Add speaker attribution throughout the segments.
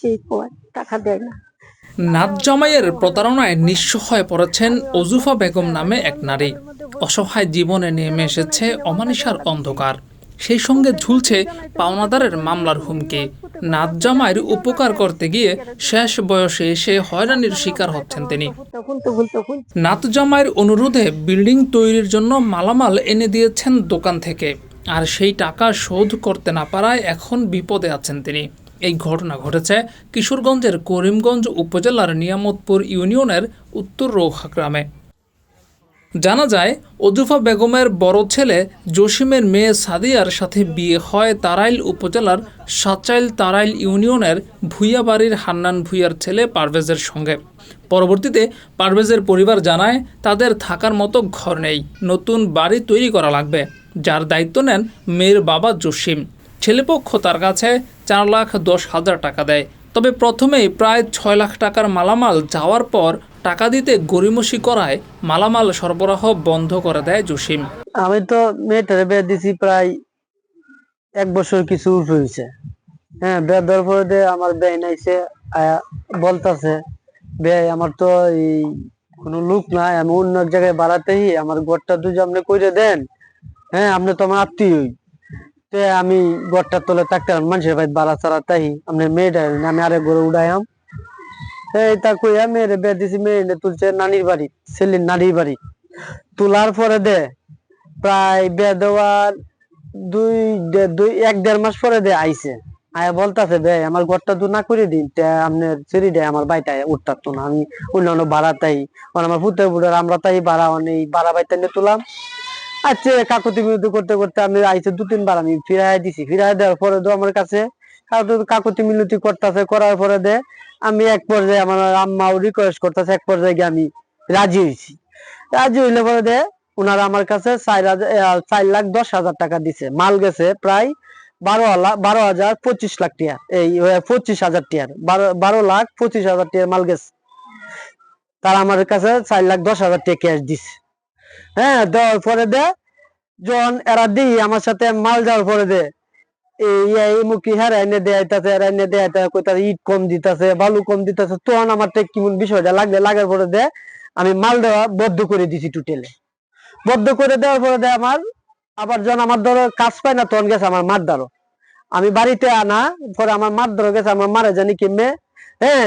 Speaker 1: সেই কয় টাকা দেয় না।
Speaker 2: নাত জামাইয়ের প্রতারণায় নিঃস্ব হয়ে পড়েছেন অজুফা বেগম নামে এক নারী। অসহায় জীবনে নেমে এসেছে অমানিসার অন্ধকার। সেই সঙ্গে ঝুলছে পাওনাদারের মামলার হুমকি। নাত জামাইয়ের উপকার করতে গিয়ে শেষ বয়সে এসে হয়রানির শিকার হচ্ছেন তিনি। নাত জামাইয়ের অনুরোধে বিল্ডিং তৈরির জন্য মালামাল এনে দিয়েছেন দোকান থেকে। আর সেই টাকা শোধ করতে না পারায় এখন বিপদে আছেন তিনি। এই ঘটনা ঘটেছে কিশোরগঞ্জের করিমগঞ্জ উপজেলার নিয়ামতপুর ইউনিয়নের উত্তর রৌহা গ্রামে। জানা যায়, অজুফা বেগমের বড় ছেলে জসিমের মেয়ে সাদিয়ার সাথে বিয়ে হয় তারাইল উপজেলার সাচাইল তারাইল ইউনিয়নের ভুইয়াবাড়ির হান্নান ভুইয়ার ছেলে পারভেজের সঙ্গে। পরবর্তীতে পারভেজের পরিবার জানায়, তাদের থাকার মতো ঘর নেই, নতুন বাড়ি তৈরি করা লাগবে। যার দায়িত্ব নেন মেয়ের বাবা জসিম। ছেলেপক্ষ তার কাছে চার লাখ দশ হাজার টাকা দেয়। তবে প্রথমেই প্রায় ছয় লাখ টাকার মালামাল যাওয়ার পর টাকা দিতে গরিমসি করায় মালামাল সরবরাহ বন্ধ করে দেয় জসিম।
Speaker 3: আমি তো মেয়েটারে বিয়ে দিছি প্রায় এক বছর কিছু হয়েছে। হ্যাঁ বিয়ে দেওয়ার পরে আমার ব্যয় নাইছে বলতাছে ব্যয় আমার তো এই কোনো লোক নাই, আমি অন্য জায়গায় বাড়াতেই আমার ঘরটা দুজ আপনি কইরে দেন। হ্যাঁ আপনি তো আমার আত্মীয় আমি ঘরটা তোলে থাকতে মানুষের ভাই বাড়া ছাড়া তাই আপনার মেয়েটা আমি আরেক ঘরে উড়াইয়াম এই তা কইয়া মেয়েরে বিয়ে দিছি মেয়ে তুলছে নানির বাড়ি, ছেলের নানির বাড়ি। তোলার পরে দে, প্রায় বিয়ে দেওয়ার দুই দে- দুই, এক দেড় মাস পরে দে আইছে। আয়া বলতাছে বে আমার ঘরটা তো না করে দিন, তে আপনার ছেড়ে দেয় আমার বাইটা উঠতার তো না, আমি অন্যান্য ভাড়া তাই মানে আমার পুত্র বুড়ার আমরা তাই ভাড়া অনেক ভাড়া বাইতে নিয়ে তুলাম। আচ্ছা কাকুতি মিনতি করতে করতে আমি আইছে দু তিনবার আমি ফিরাই দিছি। ফিরাই দেওয়ার পরে তো আমার কাছে কাকু- কাকুতি মিনতি করতেছে, করার পরে দে, আমি এক পর্যায়ে আমার আম্মাও রিকোয়েস্ট করতেছে, এক পর্যায়ে গিয়ে আমি রাজি হয়েছি রাজি হইলে পরে দে ওনারা আমার কাছে চার হাজার চার লাখ দশ হাজার টাকা দিছে। মাল গেছে প্রায় বারো লাখ বারো হাজার পঁচিশ লাখ টিয়ার এই পঁচিশ হাজার টিয়ার, বারো বারো লাখ পঁচিশ হাজার টিয়ার মাল গেছে। তারা আমার কাছে চার লাখ দশ হাজার টাকা ক্যাশ দিছে। হ্যাঁ দেওয়ার পরে দে, যখন এরা দিই আমার সাথে মাল যাওয়ার পরে দে। হ্যাঁ এনে দেয়াইতাছে এনে দেয়াইতাছে ইট কম দিতাছে, বালু কম দিতাছে, তখন আমার বিষয়টা লাগার পরে দে, আমি মাল দেওয়া বদ্ধ করে দিছি টুটেলে বদ্ধ করে দেওয়ার পরে দে আমার, আবার যখন আমার ধরো কাজ পায় না, তখন গেছে আমার মার ধরো আমি বাড়িতে আনা, পরে আমার মার ধরো গেছে, আমার মারে জানি কেমনে হ্যাঁ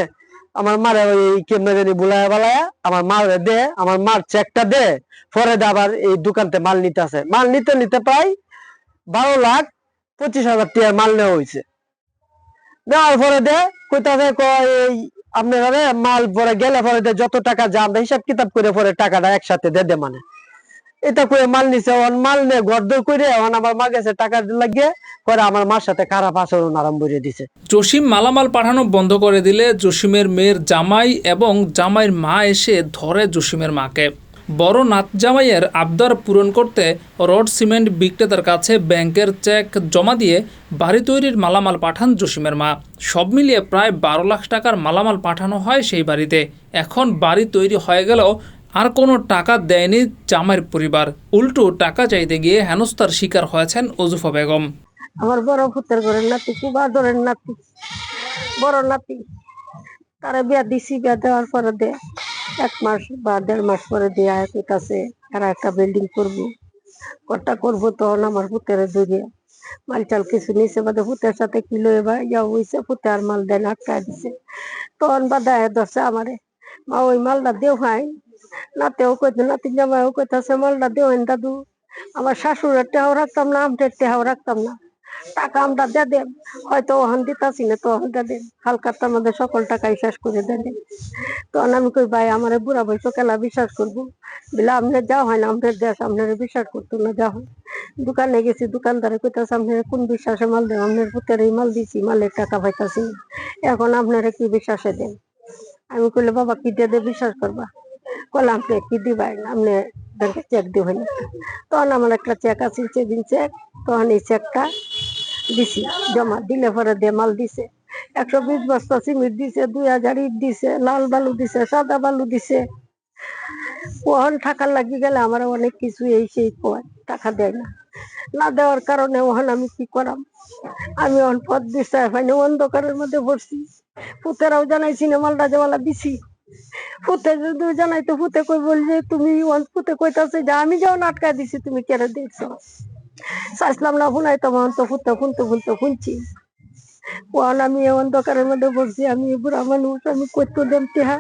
Speaker 3: আমার মারে ওই কেমনে জানি বুলায় বালায়া, আমার মারে দে, আমার মার চেকটা দে, পরে আবার এই দোকানতে মাল নিতে আসে। মাল নিতে নিতে প্রায় বারো লাখ পঁচিশ হাজার টিয়ার মাল নেওয়া হয়েছে। দেওয়ার পরে দে কইতাছে কয় এই আপনারা মাল পরে গেলে পরে যত টাকা যা হিসাব কিতাব করে পরে টাকাটা একসাথে দে দে মানে। এটা করে মাল নিছে অন মাল নে গর্দর করে অন আমার মা গেছে, টাকা লাগিয়ে করে আমার মার সাথে খারাপ আচরণ আরম্ভ করে দিছে।
Speaker 2: জসিম মালামাল পাঠানো বন্ধ করে দিলে জসিমের মেয়ের জামাই এবং জামাইয়ের মা এসে ধরে জসিমের মাকে। বড় নাত জামাইয়ের আবদার পূরণ করতে রড সিমেন্ট বিক্রেতার কাছে ব্যাংকের চেক জমা দিয়ে বাড়ি তৈরির মালামাল পাঠান জসিমের মা। সব মিলিয়ে প্রায় বারো লাখ টাকার মালামাল পাঠানো হয় সেই বাড়িতে। এখন বাড়ি তৈরি হয়ে গেলেও আর কোনো টাকা দেয়নি জামাইয়ের পরিবার। উল্টো টাকা চাইতে গিয়ে হেনস্থার শিকার হয়েছেন অজুফা বেগম।
Speaker 1: আমার বড় পুত্রের ঘরের নাতি, খুব আদরের নাতি, বড় নাতি। তারা বিয়া দিছি, বিয়া দেওয়ার পরে দে, এক মাস বা দেড় মাস পরে দিয়ে আয় কাছে এরা একটা বিল্ডিং করব। কটা করব তখন আমার পুত্রের দূরে মাল চাল কিছু নিচে বাদে পুতের সাথে কি কিলো এবার ইয়া হইছে পুতে আর মাল দেন আটকায় দিছে। তখন বাদা ধরছে আমারে। মা, ওই মালটা দেও হয় নাতেও কইতে নাতি জামাইও কইতাছে মালটা দেও হেন দাদু আমার শাশুড়ের টেহাও রাখতাম না আমটের টেহাও রাখতাম না। টাকা আমরা দে দেন হয়তো ওখান দিতাছি না, তো ওখান দে দেন হালকার মধ্যে সকল টাকাই শেষ করে দেন তখন আমি কই, ভাই, আমার বুড়া বয়স কেলা বিশ্বাস করব? বলে আপনার যা হয় না আপনার দেশ আপনার বিশ্বাস করতো না যা হয়। দোকানে গেছি, দোকানদারে কইতাছে আপনার কোন বিশ্বাসে মাল দেন আপনার পুতের এই মাল দিছি, মালের টাকা পাইতাছি এখন আপনারা কি বিশ্বাসে দেন আমি কইলে বাবা, কি দিয়ে দিয়ে বিশ্বাস করবা? কলে আপনি কি দিবেন আপনি ব্যাংকে চেক দিবেন তখন আমার একটা চেক আছে, সেদিন চেক, তখন এই চেকটা দিছি, জমা দিলে পরে দিয়ে মাল দিছে। একশো বিশ বস্তা সিমেন্ট দিছে, দুই হাজার ইট দিছে, লাল বালু দিছে, সাদা বালু দিছে। ওহন থাকার লাগি গেলে আমার অনেক কিছু এই সেই কয়, টাকা দেয় না। না দেওয়ার কারণে ওহন আমি কি করাম? আমি অন পথ পাইনি, অন্ধকারের মধ্যে পড়ছি। পুতেরাও জানাইছি না মালটা জমালা দিছি। ফুতে যদি জানাইতো ফুতে কই বলছে, তুমি ফুতে কইতাছে যে, আমি যখন আটকা দিছি, তুমি কেন দেখছ? চাইছিলাম না শুনাই তখন তো ফুতে শুনতে শুনতে শুনছি ওয়ান আমি দোকানের মধ্যে বসছি আমি বুড়া মানুষ, আমি করতে দেম টেহা।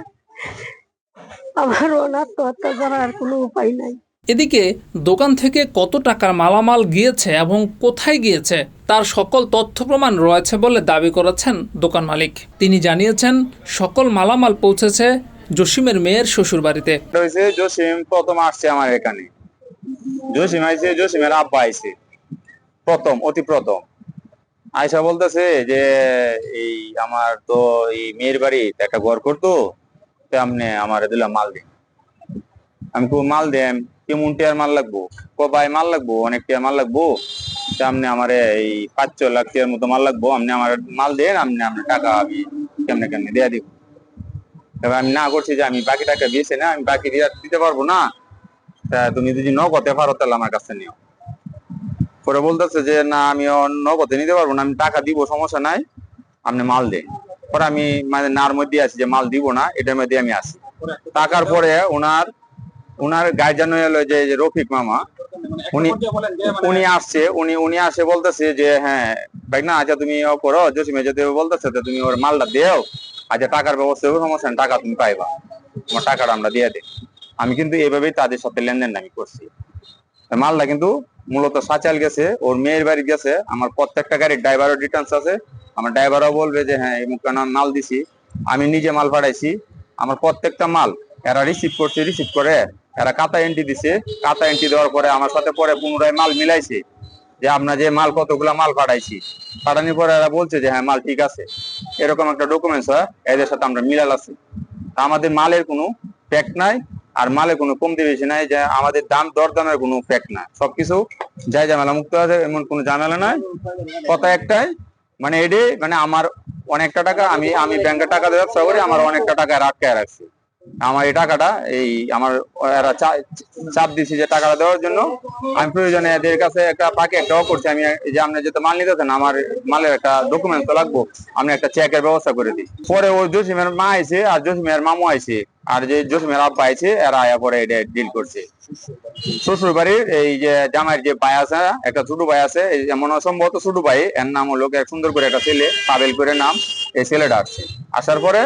Speaker 1: আমার আত্মহত্যা করার আর কোনো উপায় নাই।
Speaker 2: এদিকে, দোকান থেকে কত টাকার মালামাল গিয়েছে এবং কোথায় গিয়েছে, তার সকল তথ্য প্রমাণ রয়েছে বলে দাবি করেছেন দোকান মালিক। তিনি জানিয়েছেন, সকল মালামাল পৌঁছেছে জসিমের মেয়ের শ্বশুরবাড়িতে।
Speaker 4: এটা হয়েছে জসিম প্রথম আসছে আমার এখানে। জসিম আইছে, জসিমের আব্বা আইছে। প্রথম, অতি প্রথম। আয়সা বলতেছে যে, এই আমার তো এই মেয়ের বাড়ি একটা ঘর করতো তেমনি আমার দিলাম মাল দিন আমি খুব মাল দেম কেমন টিয়ার মাল লাগবো? কবাই মাল লাগবো, অনেক টিয়ার মাল লাগবো তেমনি আমার এই পাঁচ ছ লাখ টিয়ার মতো মাল লাগবো আপনি আমার মাল দেন আপনি আপনার টাকা আমি কেমনে কেমনে দেয়া দিব। এবার আমি না করছি যে আমি বাকি টাকা দিয়েছি না, আমি বাকি দিতে পারব না। তা তুমি যদি নগদে পারো তাহলে আমার কাছে নিও। পরে বলতেছে যে, না আমি নগদে নিতে পারব না, আমি টাকা দিব, সমস্যা নাই। আপনি মাল দেন। পরে আমি মানে নার মধ্যে আছি যে, মাল দিব না, এটার মধ্যে আমি আসি টাকার পরে ওনার ওনার গার্জিয়ান হলো যে রফিক মামা, উনি উনি আসছে, উনি উনি আসে বলতেছে যে হ্যাঁ ভাই, না আচ্ছা তুমি করো, জসিমে যদি বলতেছে তো তুমি ওর মালটা দেও। আচ্ছা টাকার ব্যবস্থা হবে, সমস্যা টাকা তুমি পাইবা। তোমার টাকাটা আমরা দিয়ে দিই। আমি কিন্তু এইভাবেই তাদের সাথে লেনদেন আমি করছি। মালটা কিন্তু মূলত সাচাল গেছে, ওর মেয়ের বাড়ি গেছে, আমার প্রত্যেকটা গাড়ির ড্রাইভারও ডিটেলস আছে। আমার ড্রাইভারও বলবে যে হ্যাঁ এই মুখটা মাল দিছি, আমি নিজে মাল পাঠাইছি। আমার প্রত্যেকটা মাল এরা রিসিভ করছে রিসিভ করে। এরা কাতা এন্ট্রি দিছে কাতা এন্ট্রি দেওয়ার পরে আমার সাথে পরে পুনরায় মাল মিলাইছে। যে আপনার যে মাল কতগুলা মাল পাঠাইছি। পাঠানোর পরে এরা বলছে যে হ্যাঁ মাল ঠিক আছে। এরকম একটা ডকুমেন্টস হয়, এদের সাথে আমরা মিলাল আছি। আমাদের মালের কোনো ফ্যাক্ট নাই, আর মালে কোনো কমতি বেশি নাই, যে আমাদের দাম দর দামের কোনো ফ্যাক্ট নাই। সবকিছু যাই ঝামেলা মুক্ত আছে, এমন কোনো ঝামেলা নাই। কথা একটাই মানে এডে মানে আমার অনেকটা টাকা, আমি আমি ব্যাংকের টাকা দিয়ে ব্যবসা করি, আমার অনেকটা টাকা আটকায় রাখছি। আমার এই টাকাটা, এই আমার এরা চাপ দিছি যে টাকাটা দেওয়ার জন্য। আমি প্রয়োজনে এদের কাছে একটা পাকে একটা করছি আমি যে আপনি যেহেতু মাল নিতেছেন, আমার মালের একটা ডকুমেন্টস তো লাগবো। আমি একটা চেকের ব্যবস্থা করে দিই। পরে ওই জসিমের মা আইছে, আর জসিমের মামু আইছে। আর যে জসমেরা পাইছে, এরা আয়া পরে এটা ডিল করছে। শ্বশুর বাড়ির এই যে জামাইয়ের যে ভাই আছে, একটা ছোট ভাই আছে এমন সম্ভবত ছোট ভাই, এর নাম হলো এক সুন্দর করে একটা ছেলে পাবেল করে নাম, এই ছেলেটা আসছে। আসার পরে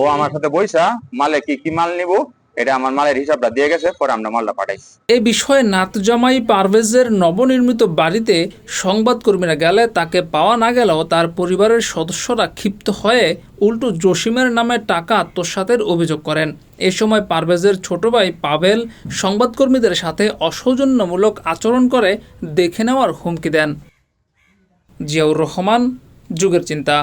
Speaker 4: ও আমার সাথে বইসা, মালে কি কি মাল নিব? এটা আমার মালের হিসাবটা দিয়ে গেছে, পরে আমরা মালটা পাঠাইছি
Speaker 2: এ বিষয়ে নাতজামাই পারভেজের নবনির্মিত বাড়িতে সংবাদকর্মীরা গেলে তাকে পাওয়া না গেলেও তার পরিবারের সদস্যরা ক্ষিপ্ত হয়ে উল্টো জসিমের নামে টাকা আত্মসাতের অভিযোগ করেন। এ সময় পারভেজের ছোট ভাই পাভেল সংবাদকর্মীদের সাথে অসৌজন্যমূলক আচরণ করে দেখে নেওয়ার হুমকি দেন। জিয়াউর রহমান, যুগের চিন্তা।